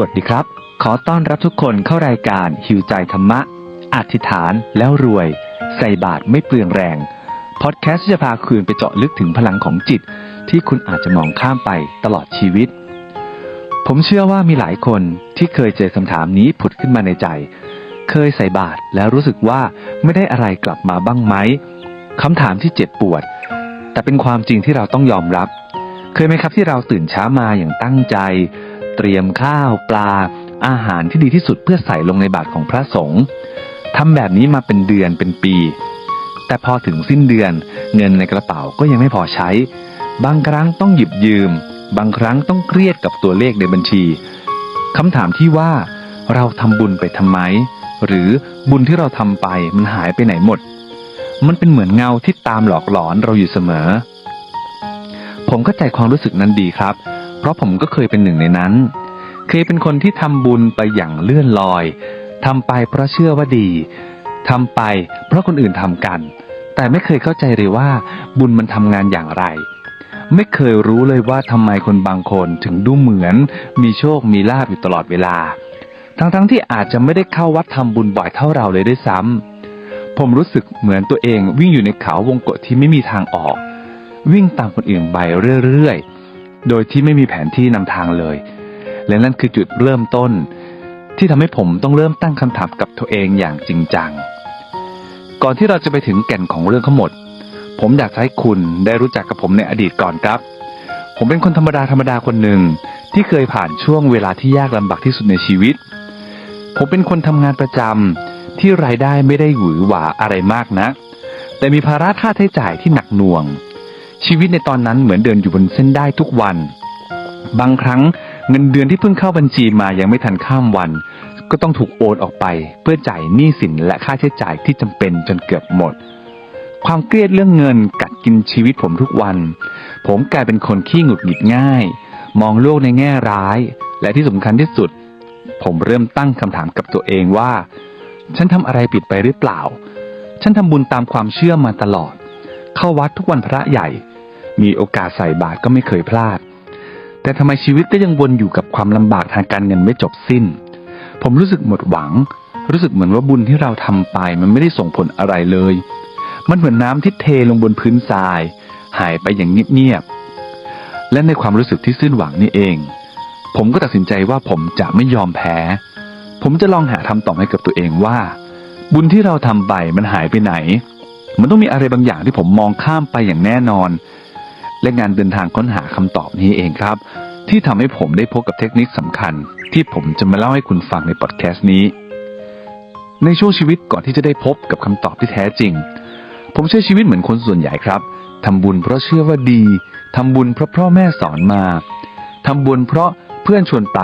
วัสดีครับ ขอต้อนรับทุกคนเข้ารายการหิวใจธรรมะ อธิษฐานแล้วรวย ใส่บาตรไม่เปลืองแรง พอดแคสต์ที่จะพาคืนไปเจาะลึกถึงพลังของจิต ที่คุณอาจจะมองข้ามไปตลอดชีวิต ผมเชื่อว่ามีหลายคนที่เคยเจอคำถามนี้ผุดขึ้นมาในใจ เคยใส่บาตรแล้วรู้สึกว่าไม่ได้อะไรกลับมาบ้างไหมคำถามที่เจ็บปวด แต่เป็นความจริงที่เราต้องยอมรับ เคยไหมครับที่เราตื่นเช้ามาอย่างตั้งใจ เตรียมข้าวปลา อาหารที่ดีที่สุดเพื่อใส่ลงในบาตรของพระสงฆ์ทำแบบนี้มาเป็นเดือนเป็นปี แต่พอถึงสิ้นเดือนเงินในกระเป๋าก็ยังไม่พอใช้ บางครั้งต้องหยิบยืม บางครั้งต้องเครียดกับตัวเลขในบัญชีคำถามที่ว่าเราทำบุญไปทำไม หรือบุญที่เราทำไปมันหายไปไหนหมด มันเป็นเหมือนเงาที่ตามหลอกหลอนเราอยู่เสมอ ผมเข้าใจความรู้สึกนั้นดีครับ เพราะผมก็เคยเป็นหนึ่งในนั้น เคยเป็นคนที่ทำบุญไปอย่างเลื่อนลอยทำไปเพราะเชื่อว่าดีทำไป เพราะคนอื่นทำกัน แต่ไม่เคยเข้าใจเลยว่า บุญมันทำงานอย่างไร ไม่เคยรู้เลยว่าทำไมคนบางคนถึงดูเหมือน มีโชคมีลาภอยู่ตลอดเวลา ทั้งๆที่อาจจะไม่ได้เข้าวัดทำบุญบ่อยเท่าเราเลยด้วยซ้ำผมรู้สึกเหมือนตัวเองวิ่งอยู่ในเขาวงกฏที่ไม่มีทางออก วิ่งตามคนอื่นไปเรื่อยๆ โดยที่ไม่มีแผนที่นำทางเลย และนั่นคือจุดเริ่มต้น ที่ทำให้ผมต้องเริ่มตั้งคำถามกับตัวเองอย่างจริงจัง ก่อนที่เราจะไปถึงแก่นของเรื่องทั้งหมด ผมอยากให้คุณได้รู้จักกับผมในอดีตก่อนครับ ผมเป็นคนธรรมดาธรรมดาคนหนึ่งที่เคยผ่านช่วงเวลาที่ยากลำบากที่สุดในชีวิต ผมเป็นคนทำงานประจำที่รายได้ไม่ได้หวือหวาอะไรมากนะ แต่มีภาระค่าใช้จ่ายที่หนักหน่วง ชีวิตในตอนนั้นเหมือนเดินอยู่บนเส้นได้ทุกวัน บางครั้งเงินเดือนที่เพิ่งเข้าบัญชีมายังไม่ทันข้ามวัน ก็ต้องถูกโอนออกไปเพื่อจ่ายหนี้สินและค่าใช้จ่ายที่จำเป็นจนเกือบหมด ความเครียดเรื่องเงินกัดกินชีวิตผมทุกวัน ผมกลายเป็นคนขี้หงุดหงิดง่าย มองโลกในแง่ร้าย และที่สำคัญที่สุด ผมเริ่มตั้งคำถามกับตัวเองว่า ฉันทำอะไรผิดไปหรือเปล่า ฉันทำบุญตามความเชื่อมาตลอด เข้าวัดทุกวันพระใหญ่ มีโอกาสใส่บาตรก็ไม่เคยพลาด แต่ทำไมชีวิตก็ยังวนอยู่กับความลำบากทางการเงินไม่จบสิ้น ผมรู้สึกหมดหวัง รู้สึกเหมือนว่าบุญที่เราทำไปมันไม่ได้ส่งผลอะไรเลย มันเหมือนน้ำที่เทลงบนพื้นทราย หายไปอย่างเงียบๆและในความรู้สึกที่สิ้นหวังนี่เอง ผมก็ตัดสินใจว่าผมจะไม่ยอมแพ้ ผมจะลองหาคำตอบให้กับตัวเองว่า บุญที่เราทำไปมันหายไปไหน มันต้องมีอะไรบางอย่างที่ผมมองข้ามไปอย่างแน่นอน และงานเดินทางค้นหาคำตอบนี้เองครับ ที่ทำให้ผมได้พบกับเทคนิคสำคัญ ที่ผมจะมาเล่าให้คุณฟังในพอดแคสต์นี้ ในช่วงชีวิตก่อนที่จะได้พบกับคำตอบที่แท้จริง ผมใช้ชีวิตเหมือนคนส่วนใหญ่ครับทำบุญเพราะเชื่อว่าดีทำบุญเพราะพ่อแม่สอนมาทำบุญเพราะเพื่อนชวนไป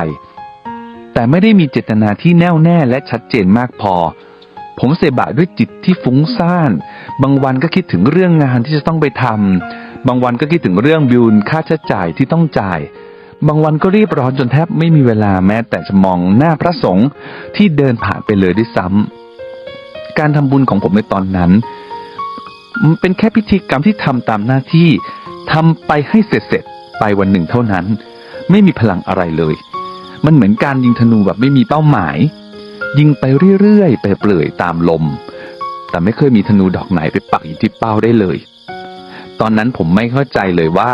แต่ไม่ได้มีเจตนาที่แน่วแน่และชัดเจนมากพอ ผมเสบะด้วยจิตที่ฟุ้งซ่าน บางวันก็คิดถึงเรื่องงานที่จะต้องไปทำ บางวันก็คิดถึงเรื่องบิลค่าใช้จ่ายที่ต้องจ่าย บางวันก็รีบร้อนจนแทบไม่มีเวลาแม้แต่จะมองหน้าพระสงฆ์ที่เดินผ่านไปเลยด้วยซ้ำการทำบุญของผมในตอนนั้น เป็นแค่พิธีกรรมที่ทำตามหน้าที่ทำไปให้เสร็จๆไปวันหนึ่งเท่านั้น ไม่มีพลังอะไรเลย มันเหมือนการยิงธนูแบบไม่มีเป้าหมาย ยิงไปเรื่อยๆไปเปลื่อยตามลม แต่ไม่เคยมีธนูดอกไหนไปปักอยู่ที่เป้าได้เลย อนนั้นผมไม่เข้าใจเลยว่า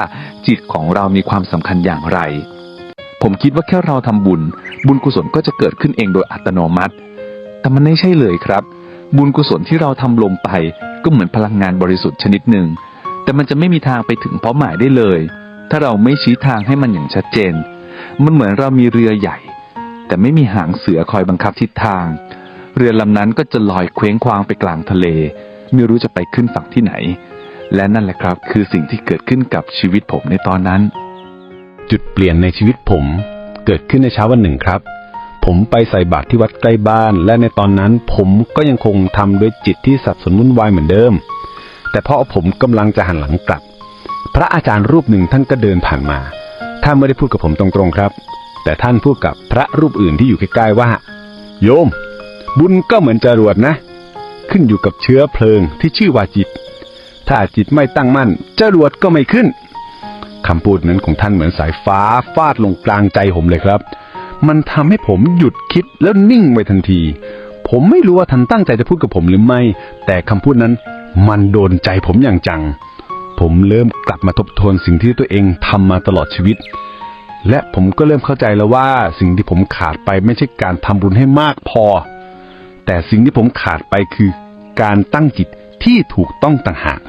จิตของเรามีความสำคัญอย่างไร ผมคิดว่าแค่เราทำบุญ บุญกุศลก็จะเกิดขึ้นเองโดยอัตโนมัติ แต่มันไม่ใช่เลยครับ บุญกุศลที่เราทำลงไปก็เหมือนพลังงานบริสุทธิ์ชนิดหนึ่ง แต่มันจะไม่มีทางไปถึงเป้าหมายได้เลย ถ้าเราไม่ชี้ทางให้มันอย่างชัดเจน มันเหมือนเรามีเรือใหญ่ แต่ไม่มีหางเสือคอยบังคับทิศทาง เรือลำนั้นก็จะลอยเคว้งคว้างไปกลางทะเล ไม่รู้จะไปขึ้นฝั่งที่ไหน และนั่นแหละครับคือสิ่งที่เกิดขึ้นกับชีวิตผมในตอนนั้น จุดเปลี่ยนในชีวิตผมเกิดขึ้นในเช้าวันหนึ่งครับ ผมไปใส่บาตรที่วัดใกล้บ้าน และในตอนนั้นผมก็ยังคงทำด้วยจิตที่สับสนวุ่นวายเหมือนเดิม แต่พอผมกำลังจะหันหลังกลับ พระอาจารย์รูปหนึ่งท่านก็เดินผ่านมา ท่านไม่ได้พูดกับผมตรงๆครับ แต่ท่านพูดกับพระรูปอื่นที่อยู่ใกล้ๆว่า โยม บุญก็เหมือนจรวดนะ ขึ้นอยู่กับเชื้อเพลิงที่ชื่อว่าจิต ถ้าจิตไม่ตั้งมั่นจรวดก็ไม่ขึ้นคำพูดนั้นของท่านเหมือนสายฟ้าฟาดลงกลางใจผมเลยครับ มันทำให้ผมหยุดคิดแล้วนิ่งไปทันที ผมไม่รู้ว่าท่านตั้งใจจะพูดกับผมหรือไม่ แต่คำพูดนั้นมันโดนใจผมอย่างจัง ผมเริ่มกลับมาทบทวนสิ่งที่ตัวเองทำมาตลอดชีวิต และผมก็เริ่มเข้าใจแล้วว่าสิ่งที่ผมขาดไปไม่ใช่การทำบุญให้มากพอ แต่สิ่งที่ผมขาดไปคือการตั้งจิตที่ถูกต้องต่างหาก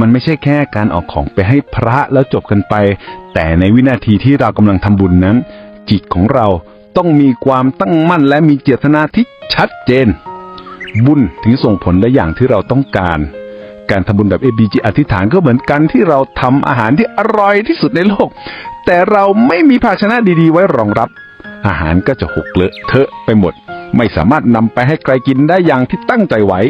มันไม่ใช่แค่การออกของไปให้พระแล้วจบกันไป แต่ในวินาทีที่เรากำลังทำบุญนั้น จิตของเราต้องมีความตั้งมั่นและมีเจตนาที่ชัดเจน บุญถึงส่งผลได้อย่างที่เราต้องการ การทำบุญแบบ ABG อธิษฐานก็เหมือนกันที่เราทำอาหารที่อร่อยที่สุดในโลก แต่เราไม่มีภาชนะดีๆ ไว้รองรับ อาหารก็จะหกเลอะเทอะไปหมด ไม่สามารถนำไปให้ใครกินได้อย่างที่ตั้งใจไว้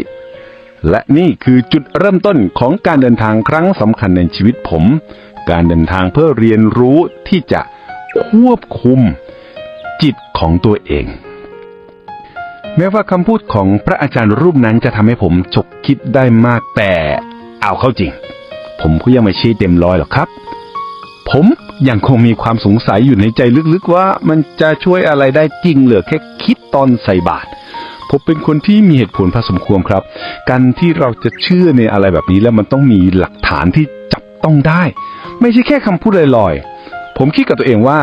และนี่คือจุดเริ่มต้นของการเดินทางครั้งสำคัญในชีวิตผม การเดินทางเพื่อเรียนรู้ที่จะควบคุมจิตของตัวเอง แม้ว่าคำพูดของพระอาจารย์รูปนั้นจะทำให้ผมฉกคิดได้มากแต่เอาเข้าจริง ผมก็ยังไม่ชี้เต็มร้อยหรอกครับ ผมยังคงมีความสงสัยอยู่ในใจลึกๆว่ามันจะช่วยอะไรได้จริงเหลือแค่คิดตอนใส่บาตร ผมเป็นคนที่มีเหตุผลพอสมควรครับ การที่เราจะเชื่อในอะไรแบบนี้แล้วมันต้องมีหลักฐานที่จับต้องได้ ไม่ใช่แค่คำพูดลอยๆ ผมคิดกับตัวเองว่า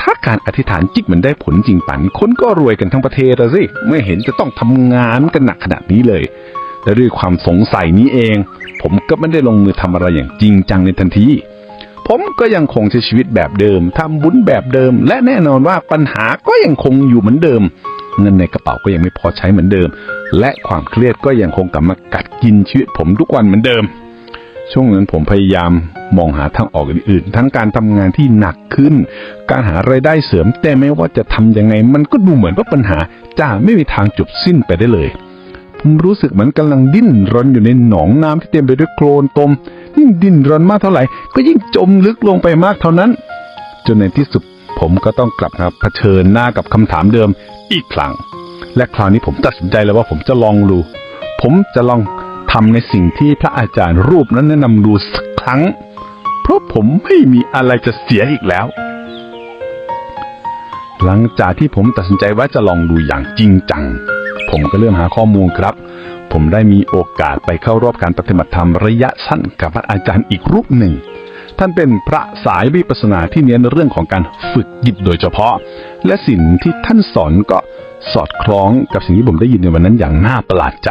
ถ้าการอธิษฐานจิตมันได้ผลจริงป่นคนก็รวยกันทั้งประเทศล้วสิไม่เห็นจะต้องทำงานกันหนักขนาดนี้เลยและด้วยความสงสัยนี้เอง ผมก็ไม่ได้ลงมือทำอะไรอย่างจริงจังในทันทีผมก็ยังคงใช้ชีวิตแบบเดิมทำบุญแบบเดิม และแน่นอนว่าปัญหาก็ยังคงอยู่เหมือนเดิม เงินในกระเป๋าก็ยังไม่พอใช้เหมือนเดิม และความเครียดก็ยังคงกลับมากัดกินชีวิตผมทุกวันเหมือนเดิม ช่วงนั้นผมพยายามมองหาทางออกอื่นๆ ทั้งการทำงานที่หนักขึ้น การหารายได้เสริม แต่ไม่ว่าจะทำยังไง มันก็ดูเหมือนว่าปัญหาจะไม่มีทางจบสิ้นไปได้เลยผมรู้สึกเหมือนกำลังดิ้นรนอยู่ในหนองน้ำที่เต็มไปด้วยโคลนตมยิ่งดิ้นรนมากเท่าไหร่ ก็ยิ่งจมลึกลงไปมากเท่านั้น จนในที่สุด ผมก็ต้องกลับมาเผชิญหน้ากับคำถามเดิมอีกครั้ง และคราวนี้ผมตัดสินใจแล้วว่าผมจะลองดู ผมจะลองทำในสิ่งที่พระอาจารย์รูปนั้นแนะนำดูสักครั้ง เพราะผมไม่มีอะไรจะเสียอีกแล้ว หลังจากที่ผมตัดสินใจว่าจะลองดูอย่างจริงจัง ผมก็เริ่มหาข้อมูลครับ ผมได้มีโอกาสไปเข้ารอบการปฏิบัติธรรมระยะสั้นกับพระอาจารย์อีกรูปหนึ่ง ท่านเป็นพระสายวิปัสสนาที่เน้นเรื่องของการฝึกจิตโดยเฉพาะ และสิ่งที่ท่านสอนก็สอดคล้องกับสิ่งที่ผมได้ยินในวันนั้นอย่างน่าประหลาดใจ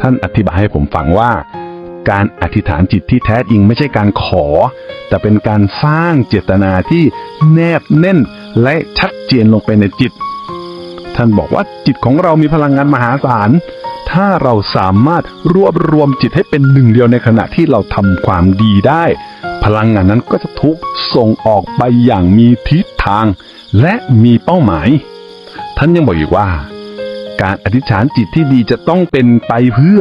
ท่านอธิบายให้ผมฟังว่า การอธิษฐานจิตที่แท้จริงไม่ใช่การขอ แต่เป็นการสร้างเจตนาที่แนบแน่นและชัดเจนลงไปในจิต ท่านบอกว่าจิตของเรามีพลังงานมหาศาลถ้าเราสามารถรวบรวมจิตให้เป็นหนึ่งเดียวในขณะที่เราทำความดีได้ พลังงานนั้นก็จะทุกส่งออกไปอย่างมีทิศทาง และมีเป้าหมาย ท่านยังบอกอีกว่า การอธิษฐานจิตที่ดีจะต้องเป็นไปเพื่อ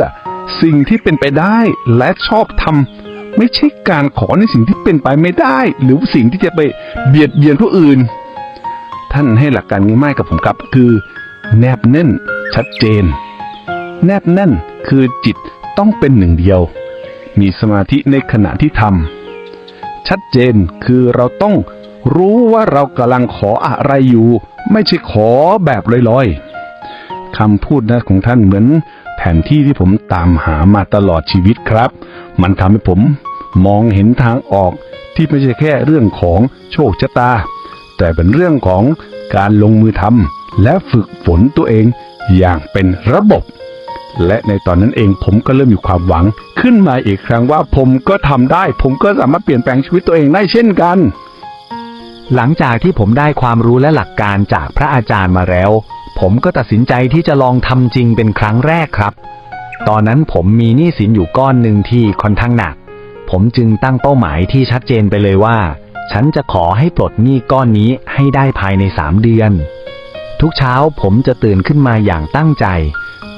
สิ่งที่เป็นไปได้และชอบทำไม่ใช่การขอในสิ่งที่เป็นไปไม่ได้ หรือสิ่งที่จะไปเบียดเบียนผู้อื่น ท่านให้หลักการง่ายๆกับผมครับ คือ แนบแน่นชัดเจน แนบแน่นคือจิตต้องเป็นหนึ่งเดียว มีสมาธิในขณะที่ทำ ชัดเจน คือเราต้องรู้ว่าเรากำลังขออะไรอยู่ ไม่ใช่ขอแบบลอยๆคำพูดนะของท่านเหมือนแผนที่ที่ผมตามหามาตลอดชีวิตครับ มันทำให้ผมมองเห็นทางออกที่ไม่ใช่แค่เรื่องของโชคชะตา แต่เป็นเรื่องของการลงมือทำและฝึกฝนตัวเองอย่างเป็นระบบ และในตอนนั้นเองผมก็เริ่มมีความหวัง ขึ้นมาอีกครั้งว่าผมก็ทำได้ ผมก็สามารถเปลี่ยนแปลงชีวิตตัวเองได้เช่นกัน หลังจากที่ผมได้ความรู้และหลักการจากพระอาจารย์มาแล้ว ผมก็ตัดสินใจที่จะลองทำจริงเป็นครั้งแรกครับ ตอนนั้นผมมีหนี้สินอยู่ก้อนหนึ่งที่ค่อนข้างหนัก ผมจึงตั้งเป้าหมายที่ชัดเจนไปเลยว่า ฉันจะขอให้ปลดหนี้ก้อนนี้ให้ได้ภายในสามเดือน ทุกเช้าผมจะตื่นขึ้นมาอย่างตั้งใจ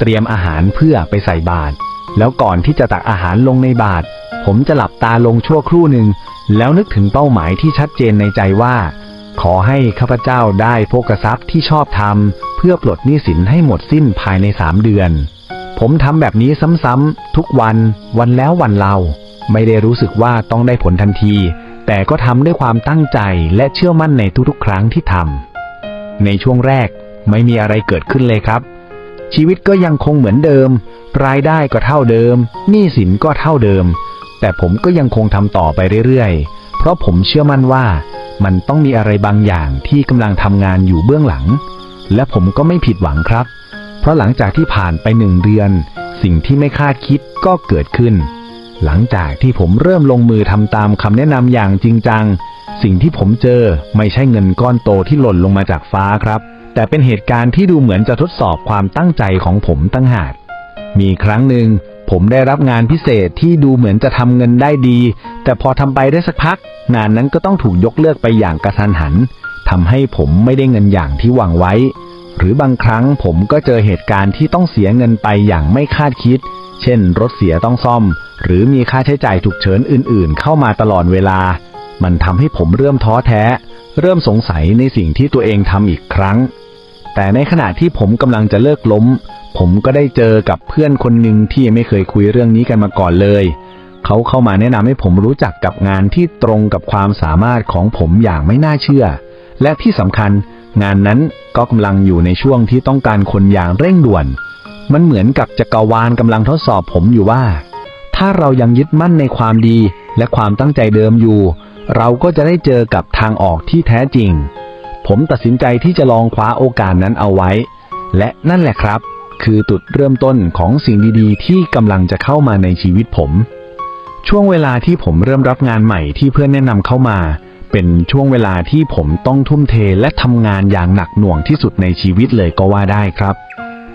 เตรียมอาหารเพื่อไปใส่บาตรแล้วก่อนที่จะตักอาหารลงในบาตรผมจะหลับตาลงชั่วครู่หนึ่ง แล้วนึกถึงเป้าหมายที่ชัดเจนในใจว่า ขอให้ข้าพเจ้าได้โภกทรัพย์ที่ชอบทำเพื่อปลดหนี้สินให้หมดสิ้นภายในสามเดือน ผมทำแบบนี้ซ้ำๆทุกวันวันแล้ววันเล่า ไม่ได้รู้สึกว่าต้องได้ผลทันที แต่แต่ก็ทำด้วยความตั้งใจและเชื่อมั่นในทุกๆ ครั้งที่ทำในช่วงแรกไม่มีอะไรเกิดขึ้นเลยครับ ชีวิตก็ยังคงเหมือนเดิม รายได้ก็เท่าเดิม หนี้สินก็เท่าเดิม แต่ผมก็ยังคงทำต่อไปเรื่อยๆ เพราะผมเชื่อมั่นว่า มันต้องมีอะไรบางอย่างที่กำลังทำงานอยู่เบื้องหลัง และผมก็ไม่ผิดหวังครับ เพราะหลังจากที่ผ่านไปหนึ่งเดือน สิ่งที่ไม่คาดคิดก็เกิดขึ้น หลังจากที่ผมเริ่มลงมือทำตามคำแนะนำอย่างจริงจัง สิ่งที่ผมเจอไม่ใช่เงินก้อนโตที่หล่นลงมาจากฟ้าครับ แต่เป็นเหตุการณ์ที่ดูเหมือนจะทดสอบความตั้งใจของผมตั้งหาก มีครั้งหนึ่งผมได้รับงานพิเศษที่ดูเหมือนจะทำเงินได้ดี แต่พอทำไปได้สักพัก งานนั้นก็ต้องถูกยกเลิกไปอย่างกระทันหันทำให้ผมไม่ได้เงินอย่างที่หวังไว้ หรือบางครั้งผมก็เจอเหตุการณ์ที่ต้องเสียเงินไปอย่างไม่คาดคิด เช่น รถเสียต้องซ่อม หรือมีค่าใช้จ่ายฉุกเฉินอื่น ๆ เข้ามาตลอดเวลา มันทำให้ผมเริ่มท้อแท้ เริ่มสงสัยในสิ่งที่ตัวเองทำอีกครั้ง แต่ในขณะที่ผมกำลังจะเลิกล้ม ผมก็ได้เจอกับเพื่อนคนหนึ่งที่ไม่เคยคุยเรื่องนี้กันมาก่อนเลย เขาเข้ามาแนะนำให้ผมรู้จักกับงานที่ตรงกับความสามารถของผมอย่างไม่น่าเชื่อ และที่สำคัญ งานนั้นก็กำลังอยู่ในช่วงที่ต้องการคนอย่างเร่งด่วน มันเหมือนกับจักรวาลกำลังทดสอบผมอยู่ว่า ถ้าเรายังยึดมั่นในความดีและความตั้งใจเดิมอยู่ เราก็จะได้เจอกับทางออกที่แท้จริง ผมตัดสินใจที่จะลองคว้าโอกาสนั้นเอาไว้ และนั่นแหละครับ คือจุดเริ่มต้นของสิ่งดีๆ ที่กำลังจะเข้ามาในชีวิตผม ช่วงเวลาที่ผมเริ่มรับงานใหม่ที่เพื่อนแนะนำเข้ามา เป็นช่วงเวลาที่ผมต้องทุ่มเทและทำงานอย่างหนักหน่วงที่สุดในชีวิตเลยก็ว่าได้ครับ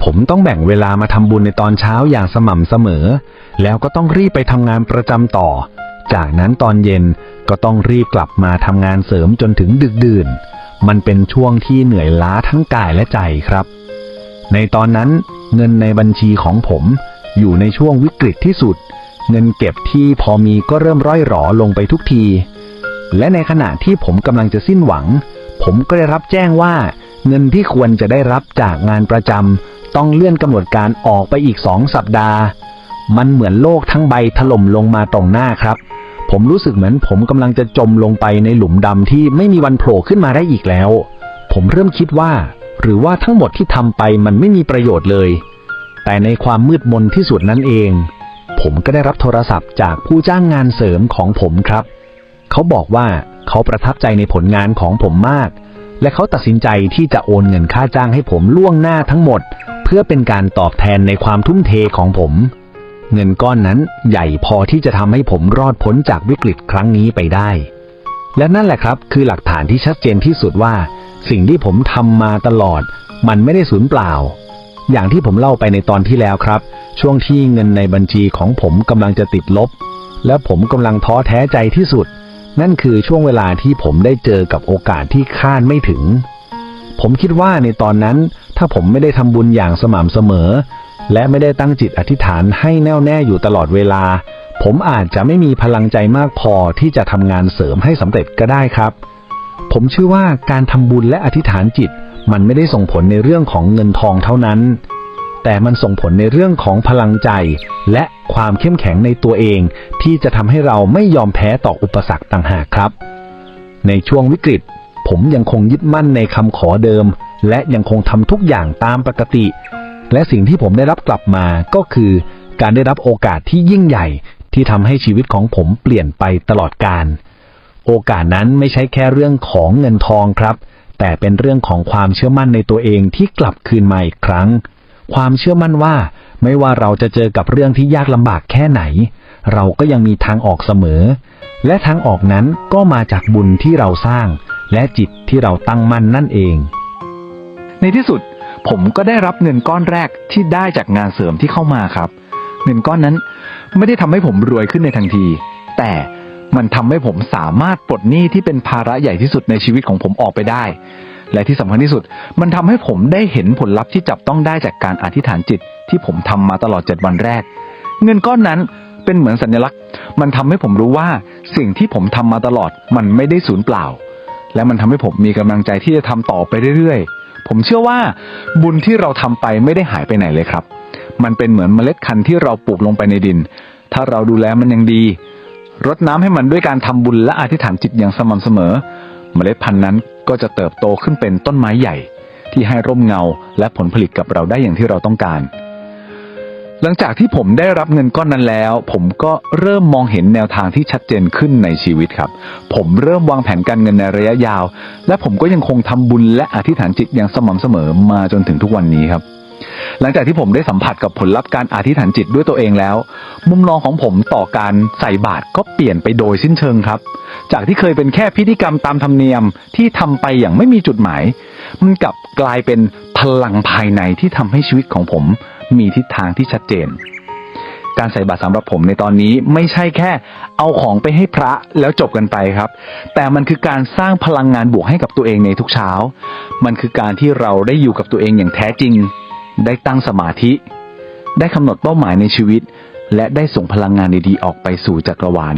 ผมต้องแบ่งเวลามาทำบุญในตอนเช้าอย่างสม่ำเสมอ แล้วก็ต้องรีบไปทำงานประจำต่อ จากนั้นตอนเย็นก็ต้องรีบกลับมาทำงานเสริมจนถึงดึกดื่น มันเป็นช่วงที่เหนื่อยล้าทั้งกายและใจครับ ในตอนนั้นเงินในบัญชีของผม อยู่ในช่วงวิกฤตที่สุด เงินเก็บที่พอมีก็เริ่มร่อยหรอลงไปทุกที และในขณะที่ผมกำลังจะสิ้นหวัง ผมก็ได้รับแจ้งว่า เงินที่ควรจะได้รับจากงานประจำต้องเลื่อนกำหนดการออกไปอีกสองสัปดาห์ มันเหมือนโลกทั้งใบถล่มลงมาตรงหน้าครับ ผมรู้สึกเหมือนผมกำลังจะจมลงไปในหลุมดำที่ไม่มีวันโผล่ขึ้นมาได้อีกแล้ว ผมเริ่มคิดว่า หรือว่าทั้งหมดที่ทำไปมันไม่มีประโยชน์เลย แต่ในความมืดมนที่สุดนั้นเอง ผมก็ได้รับโทรศัพท์จากผู้จ้างงานเสริมของผมครับ เขาบอกว่าเขาประทับใจในผลงานของผมมาก และเขาตัดสินใจที่จะโอนเงินค่าจ้างให้ผมล่วงหน้าทั้งหมด เพื่อเป็นการตอบแทนในความทุ่มเทของผม เงินก้อนนั้นใหญ่พอที่จะทำให้ผมรอดพ้นจากวิกฤตครั้งนี้ไปได้ และนั่นแหละครับคือหลักฐานที่ชัดเจนที่สุดว่า สิ่งที่ผมทำมาตลอด มันไม่ได้สูญเปล่า อย่างที่ผมเล่าไปในตอนที่แล้วครับ ช่วงที่เงินในบัญชีของผมกำลังจะติดลบ และผมกำลังท้อแท้ใจที่สุด นั่นคือช่วงเวลาที่ผมได้เจอกับโอกาสที่คาดไม่ถึง ผมคิดว่าในตอนนั้น ถ้าผมไม่ได้ทำบุญอย่างสม่ำเสมอ และไม่ได้ตั้งจิตอธิษฐานให้แน่วแน่อยู่ตลอดเวลา ผมอาจจะไม่มีพลังใจมากพอที่จะทำงานเสริมให้สำเร็จก็ได้ครับ ผมเชื่อว่าการทำบุญและอธิษฐานจิต มันไม่ได้ส่งผลในเรื่องของเงินทองเท่านั้น แต่มันส่งผลในเรื่องของพลังใจ และความเข้มแข็งในตัวเอง ที่จะทำให้เราไม่ยอมแพ้ต่ออุปสรรคต่างหากครับ ในช่วงวิกฤต ผมยังคงยึดมั่นในคำขอเดิม และยังคงทำทุกอย่างตามปกติ และสิ่งที่ผมได้รับกลับมาก็คือ การได้รับโอกาสที่ยิ่งใหญ่ที่ทำให้ชีวิตของผมเปลี่ยนไปตลอดกาลโอกาสนั้นไม่ใช่แค่เรื่องของเงินทองครับ แต่เป็นเรื่องของความเชื่อมั่นในตัวเองที่กลับคืนมาอีกครั้ง ความเชื่อมั่นว่าไม่ว่าเราจะเจอกับเรื่องที่ยากลำบากแค่ไหน เราก็ยังมีทางออกเสมอ และทางออกนั้นก็มาจากบุญที่เราสร้าง และจิตที่เราตั้งมั่นนั่นเอง ในที่สุด ผมก็ได้รับเงินก้อนแรกที่ได้จากงานเสริมที่เข้ามาครับ เงินก้อนนั้นไม่ได้ทำให้ผมรวยขึ้นในทันที แต่มันทำให้ผมสามารถปลดหนี้ที่เป็นภาระใหญ่ที่สุดในชีวิตของผมออกไปได้ และที่สำคัญที่สุด มันทำให้ผมได้เห็นผลลัพธ์ที่จับต้องได้จากการอธิษฐานจิต ที่ผมทำมาตลอดเจ็ดวันแรก เงินก้อนนั้นเป็นเหมือนสัญลักษณ์ มันทำให้ผมรู้ว่าสิ่งที่ผมทำมาตลอดมันไม่ได้สูญเปล่า และมันทำให้ผมมีกำลังใจที่จะทำต่อไปเรื่อยๆ ผมเชื่อว่าบุญที่เราทำไปไม่ได้หายไปไหนเลยครับ มันเป็นเหมือนเมล็ดพันธุ์ที่เราปลูกลงไปในดิน ถ้าเราดูแลมันอย่างดี รดน้ำให้มันด้วยการทำบุญและอธิษฐานจิตอย่างสม่ำเสมอ เมล็ดพันธุ์นั้นก็จะเติบโตขึ้นเป็นต้นไม้ใหญ่ ที่ให้ร่มเงาและผลผลิตกับเราได้อย่างที่เราต้องการ หลังจากที่ผมได้รับเงินก้อนนั้นแล้ว ผมก็เริ่มมองเห็นแนวทางที่ชัดเจนขึ้นในชีวิตครับ ผมเริ่มวางแผนการเงินในระยะยาว และผมก็ยังคงทำบุญและอธิษฐานจิตอย่างสม่ำเสมอมาจนถึงทุกวันนี้ครับ หลังจากที่ผมได้สัมผัสกับผลลัพธ์การอธิษฐานจิตด้วยตัวเองแล้ว มุมมองของผมต่อการใส่บาตรก็เปลี่ยนไปโดยสิ้นเชิงครับ จากที่เคยเป็นแค่พิธีกรรมตามธรรมเนียมที่ทำไปอย่างไม่มีจุดหมาย มันกลับกลายเป็นพลังภายในที่ทำให้ชีวิตของผม มีทิศทางที่ชัดเจน การใส่บาตรสำหรับผมในตอนนี้ไม่ใช่แค่เอาของไปให้พระแล้วจบกันไปครับ แต่มันคือการสร้างพลังงานบวกให้กับตัวเองในทุกเช้า มันคือการที่เราได้อยู่กับตัวเองอย่างแท้จริง ได้ตั้งสมาธิ ได้กำหนดเป้าหมายในชีวิต และได้ส่งพลังงานดีๆ ออกไปสู่จักรวาล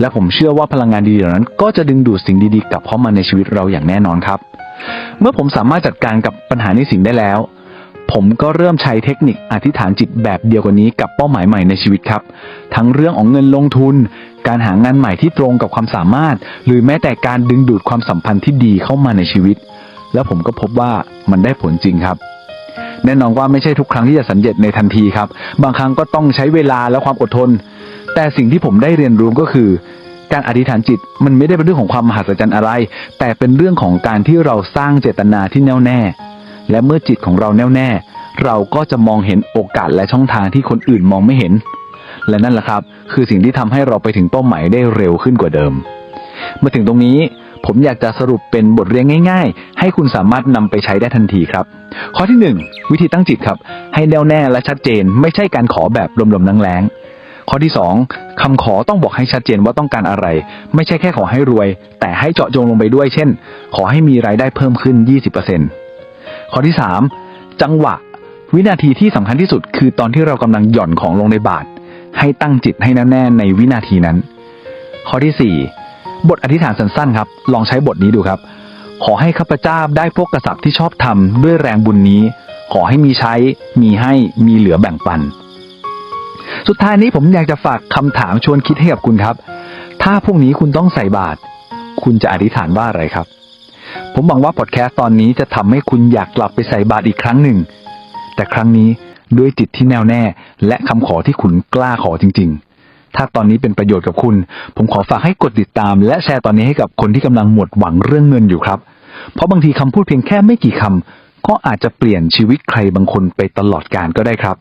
และผมเชื่อว่าพลังงานดีๆเหล่านั้น ก็จะดึงดูดสิ่งดีๆกลับเข้ามาในชีวิตเราอย่างแน่นอนครับ เมื่อผมสามารถจัดการกับปัญหาในสิ่งได้แล้ว ผมก็เริ่มใช้เทคนิคอธิษฐานจิตแบบเดียวกันนี้กับเป้าหมายใหม่ในชีวิตครับ ทั้งเรื่องของเงินลงทุน การหางานใหม่ที่ตรงกับความสามารถ หรือแม้แต่การดึงดูดความสัมพันธ์ที่ดีเข้ามาในชีวิต แล้วผมก็พบว่ามันได้ผลจริงครับ แน่นอนว่าไม่ใช่ทุกครั้งที่จะสำเร็จในทันทีครับ บางครั้งก็ต้องใช้เวลาและความอดทน แต่สิ่งที่ผมได้เรียนรู้ก็คือการอธิษฐานจิตมันไม่ได้เป็นเรื่องของความมหัศจรรย์อะไร แต่เป็นเรื่องของการที่เราสร้างเจตนาที่แน่วแน่ และเมื่อจิตของเราแน่วแน่ เราก็จะมองเห็นโอกาสและช่องทางที่คนอื่นมองไม่เห็น และนั่นแหละครับ คือสิ่งที่ทำให้เราไปถึงเป้าหมายได้เร็วขึ้นกว่าเดิม มาถึงตรงนี้ผมอยากจะสรุปเป็นบทเรียนง่าย ๆ ให้คุณสามารถนำไปใช้ได้ทันทีครับ ข้อที่หนึ่งวิธีตั้งจิตครับ ให้แน่วแน่และชัดเจน ไม่ใช่การขอแบบลมๆแรงๆข้อที่สองคำขอต้องบอกให้ชัดเจนว่าต้องการอะไร ไม่ใช่แค่ขอให้รวย แต่ให้เจาะจงลงไปด้วย เช่น ขอให้มีรายได้เพิ่มขึ้น 20% ข้อที่สามจังหวะ วินาทีที่สำคัญที่สุด คือตอนที่เรากำลังหย่อนของลงในบาตรให้ตั้งจิตให้แน่ๆในวินาทีนั้น ข้อที่สี่บทอธิษฐานสั้นๆครับ ลองใช้บทนี้ดูครับ ขอให้ข้าพเจ้าได้พวกกษัตริย์ที่ชอบทำด้วยแรงบุญนี้ ขอให้มีใช้ มีให้มีเหลือแบ่งปัน สุดท้ายนี้ผมอยากจะฝากคำถามชวนคิดให้กับคุณครับ ถ้าพรุ่งนี้คุณต้องใส่บาตรคุณจะอธิษฐานว่าอะไรครับ ผมหวังว่าพอดแคสต์ตอนนี้จะทำให้คุณอยากกลับไปใส่บาตรอีกครั้งหนึ่ง แต่ครั้งนี้ด้วยจิตที่แน่วแน่ และคำขอที่คุณกล้าขอจริง ๆ ถ้าตอนนี้เป็นประโยชน์กับคุณ ผมขอฝากให้กดติดตาม และแชร์ตอนนี้ให้กับคนที่กำลังหมดหวังเรื่องเงินอยู่ครับ เพราะบางทีคำพูดเพียงแค่ไม่กี่คำก็อาจจะเปลี่ยนชีวิตใครบางคนไปตลอดกาลก็ได้ครับ